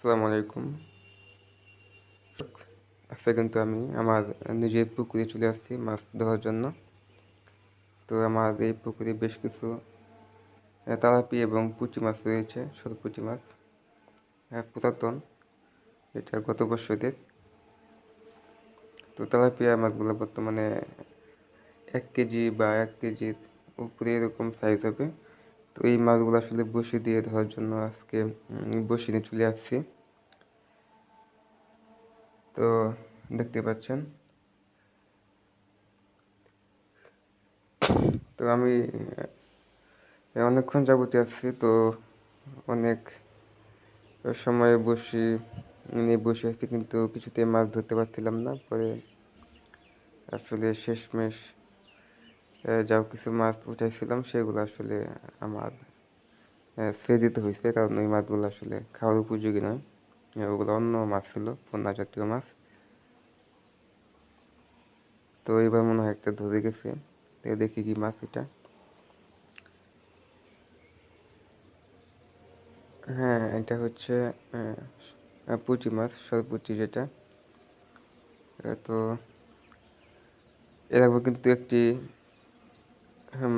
আসসালামু আলাইকুম। আজকে কিন্তু আমি আমার নিজের পুকুরে চলে আসছি মাছ ধরার জন্য। তো আমার এই পুকুরে বেশ কিছু তালাপি এবং পুঁটি মাছ রয়েছে ছোট পুঁটি মাছ পুরাতন, এটা গত বছরের। তো তেলাপিয়া মাছগুলো বর্তমানে এক কেজি বা এক কেজির উপরে এরকম সাইজ হবে। তো এই মাছগুলো আসলে বসি দিয়ে ধরার জন্য আজকে বসি নিয়ে চলে আসছি। তো দেখতে পাচ্ছেন। তো আমি অনেকক্ষণ যাবতে আসছি, তো অনেক সময় বসি নিয়ে বসে আছি কিন্তু কিছুতে মাছ ধরতে পারছিলাম না। পরে আসলে শেষমেশ যাও কিছু মাছ উঠাইছিলাম, সেগুলো আসলে আমার ছেড়ে দিতে হয়েছে কারণ ওই মাছগুলো আসলে খাওয়ার উপযোগী নয়। ওগুলো অন্য মাছ ছিল পোনা জাতীয় মাছ। তো এবার মনে হয় একটা ধরে গেছে দেখি কি মাছ এটা। হ্যাঁ এটা হচ্ছে পুঁটি মাছ সরপুঁটি যেটা। তো এর আগে কিন্তু একটি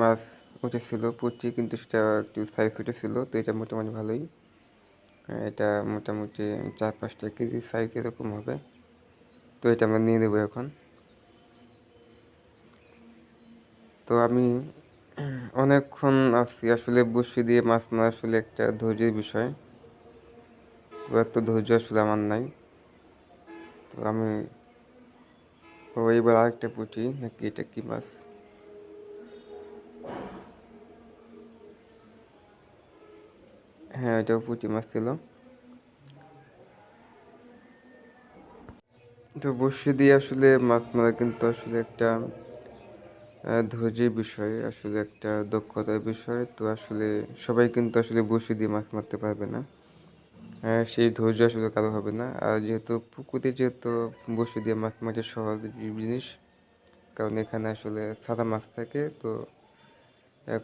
মাছ উঠেছিল পুঁটি কিন্তু সেটা একটু সাইজ উঠেছিল, তো এটা মোটামুটি ভালোই। এটা মোটামুটি চার পাঁচটা কেজি সাইজ এরকম হবে। তো এটা আমরা নিয়ে নেব এখন। তো আমি অনেকক্ষণ আছি, আসলে বসি দিয়ে মাছ মারা আসলে একটা ধৈর্যের বিষয়। তো এত ধৈর্য আসলে আমার নাই। তো আমি এইবার আরেকটা পুঁটি, নাকি এটা কি মাছ? হ্যাঁ এটাও পুঁটি মাছ ছিল। তো বসি দিয়ে আসলে মাছ মারা কিন্তু আসলে একটা ধৈর্যের বিষয়, আসলে একটা দক্ষতার বিষয়। তো আসলে সবাই কিন্তু আসলে বসি দিয়ে মাছ মারতে পারবে না। সেই ধৈর্য আসলে কারও হবে না। আর যেহেতু পুকুরে যেহেতু বসি দিয়ে মাছ মারা সহজ জিনিস, কারণ এখানে আসলে সাদা মাছ থাকে, তো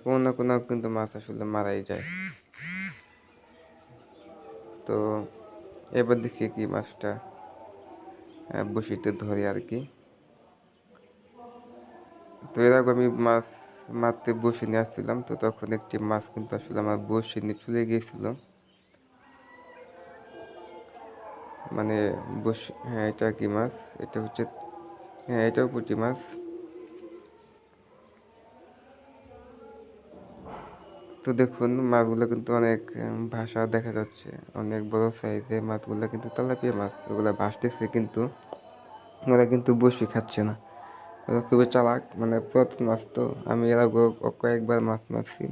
কোনো না কোনো কিন্তু মাছ আসলে মারাই যায়। তো এবার দেখি কি মাছটা বসিতে ধরে আর কি। তো এর আগে আমি মাছ মারতে বসে নিয়ে আসছিলাম তো তখন একটি মাছ কিন্তু আসলে আমার বসে নিয়ে চলে গিয়েছিল। মানে বসে হ্যাঁ এটা কি মাছ? এটা হচ্ছে হ্যাঁ এটাও পুঁটি মাছ। তো দেখুন, মাছগুলো কিন্তু অনেক ভাষা দেখা যাচ্ছে। অনেক বড় সাইজের মাছগুলো কিন্তু তেলাপিয়া মাছ, ওগুলো ভাসতেছে কিন্তু ওরা কিন্তু বসি খাচ্ছে না। ওরা খুবই চালাক মানে প্রথম মাছ তো আমি এর কয়েকবার মাছ মারছি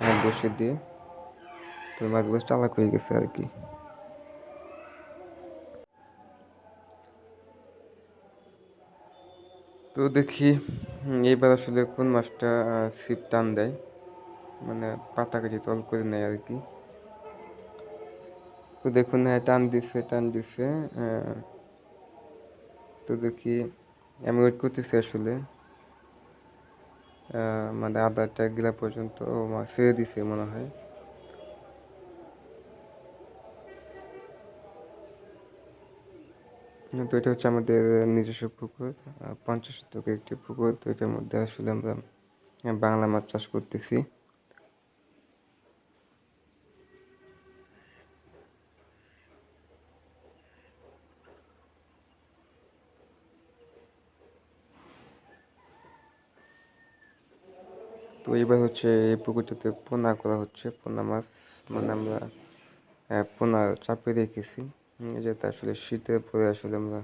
হ্যাঁ বসে দিয়ে। তো মাছগুলো চালাক হয়ে গেছে আর কি। তো দেখি এইবার আসলে কোন মাছটা ছিপ টান দেয়। মানে পাতা কেটে তল করে নেয় আর কি। তো দেখুন হ্যাঁ টান দিচ্ছে টান আহ, তো দেখি আমি ওয়েট করতেছি আসলে। মানে আধারটা গিলা পর্যন্ত ছেড়ে দিছে মনে হ্যাঁ, তো এটা হচ্ছে আমাদের নিজস্ব পুকুর পঞ্চাশ শতকের একটি পুকুর। তো এটার মধ্যে আসলে আমরা বাংলা মাছ চাষ করতেছি। তো এবার হচ্ছে এই পুকুরটাতে পোনা করা হচ্ছে পোনা মাছ। মানে আমরা আহ, পোনা চাপে রেখেছি। যেটা আসলে শীতের পরে আসলে আমরা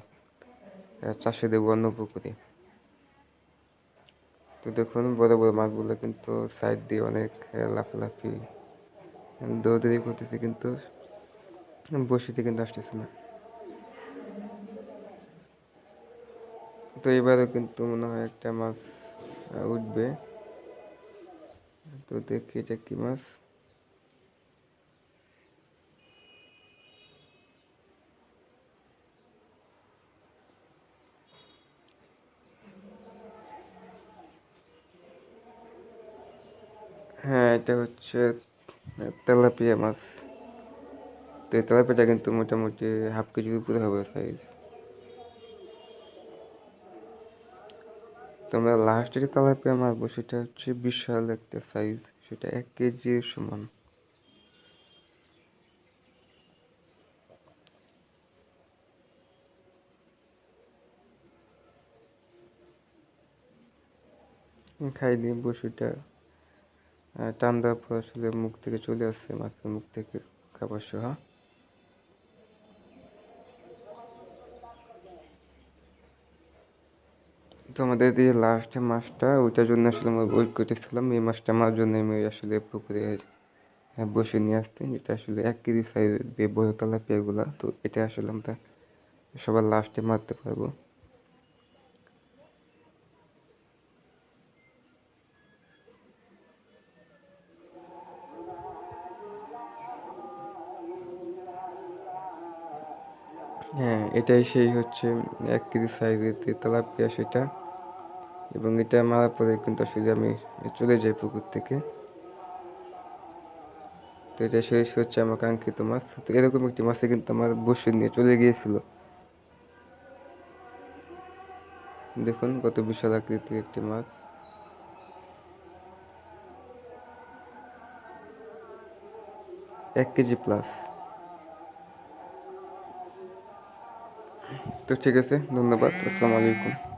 চাষে দেবো অন্য পুকুরে। তো দেখুন বড় বড় মাছগুলো কিন্তু সাইড দিয়ে অনেক লাফালাফি দৌড়াদৌড়ি করতেছে কিন্তু বসিতে কিন্তু আসতেছে না। তো এবারও কিন্তু মনে হয় একটা মাছ উঠবে। তো দেখি এটা কি মাছ। হ্যাঁ এটা হচ্ছে তেলাপিয়া মাছ। তো তেলাপিয়াটা কিন্তু মোটামুটি হাফ কেজির উপরে হবে সাইজ তোমরা লাস্ট যে তেলাপিয়া মারবো, সেটা হচ্ছে বিশাল একটা সাইজ সেটা এক কেজির সমান। খাইনি বসিটা টান দেওয়ার পর আসলে মুখ থেকে চলে আসছে মাছের মুখ থেকে খাবার সহ। তো আমাদের যে লাস্ট মাছটা ওইটার জন্য আসলে আমরা ওয়েট করতেছিলাম। এই মাছটা আমার জন্য আমি আসলে পুকুরে বসে নিয়ে আসতে এটা আসলে এক কেজি সাইজের বড় তেলাপিয়াগুলা তো এটা আসলে আমরা সবার লাস্টে মারতে পারব। হ্যাঁ এটাই সেই হচ্ছে এক কেজি সাইজের তেলাপিয়া সেটা। এবং এটা মারার পরে কিন্তু আসলে আমি চলে যাই পুকুর থেকে। তো এটা শেষ হচ্ছে আমার কাঙ্ক্ষিত মাছ। তো এরকম একটি মাছে কিন্তু আমার বসে নিয়ে চলে গিয়েছিল। দেখুন কত বিশাল আকৃতির একটি মাছ। এক কেজি প্লাস তো ঠিক আছে, ধন্যবাদ, আসসালামু আলাইকুম।